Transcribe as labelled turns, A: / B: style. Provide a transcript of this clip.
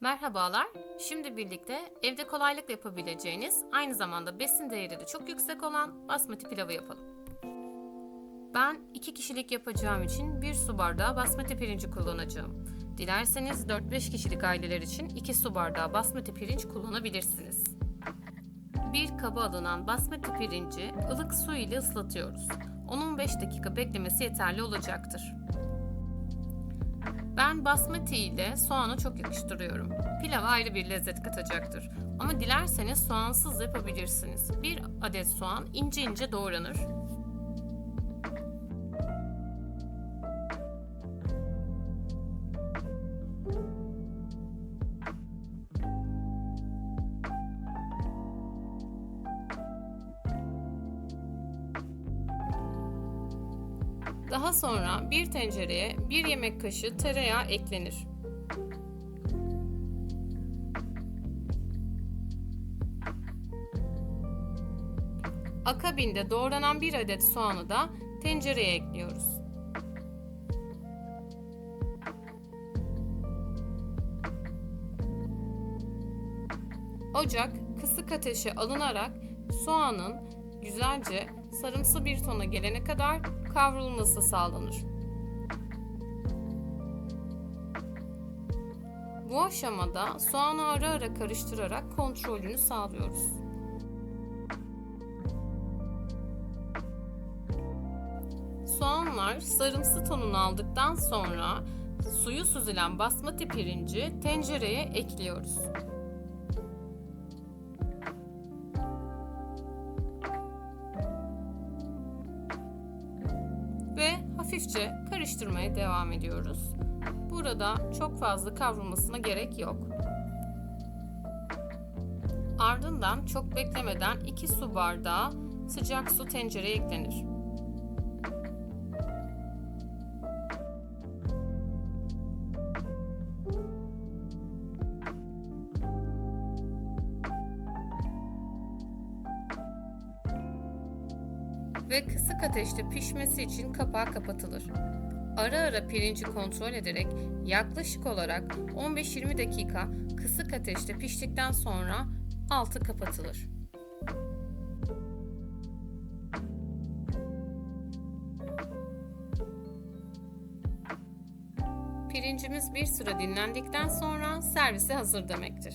A: Merhabalar. Şimdi birlikte evde kolaylıkla yapabileceğiniz, aynı zamanda besin değeri de çok yüksek olan basmati pilavı yapalım. Ben 2 kişilik yapacağım için 1 su bardağı basmati pirinci kullanacağım. Dilerseniz 4-5 kişilik aileler için 2 su bardağı basmati pirinç kullanabilirsiniz. Bir kaba alınan basmati pirinci ılık su ile ıslatıyoruz. 10-15 dakika beklemesi yeterli olacaktır. Ben basmati ile soğanı çok yakıştırıyorum. Pilava ayrı bir lezzet katacaktır. Ama dilerseniz soğansız yapabilirsiniz. Bir adet soğan ince ince doğranır. Daha sonra bir tencereye bir yemek kaşığı tereyağı eklenir. Akabinde doğranan bir adet soğanı da tencereye ekliyoruz. Ocak kısık ateşe alınarak soğanın güzelce sarımsı bir tona gelene kadar kavrulması sağlanır. Bu aşamada soğanı ara ara karıştırarak kontrolünü sağlıyoruz. Soğanlar sarımsı tonunu aldıktan sonra suyu süzülen basmati pirinci tencereye ekliyoruz. Hafifçe karıştırmaya devam ediyoruz. Burada çok fazla kavrulmasına gerek yok. Ardından çok beklemeden 2 su bardağı sıcak su tencereye eklenir. Ve kısık ateşte pişmesi için kapağı kapatılır. Ara ara pirinci kontrol ederek yaklaşık olarak 15-20 dakika kısık ateşte piştikten sonra altı kapatılır. Pirincimiz bir süre dinlendikten sonra servise hazır demektir.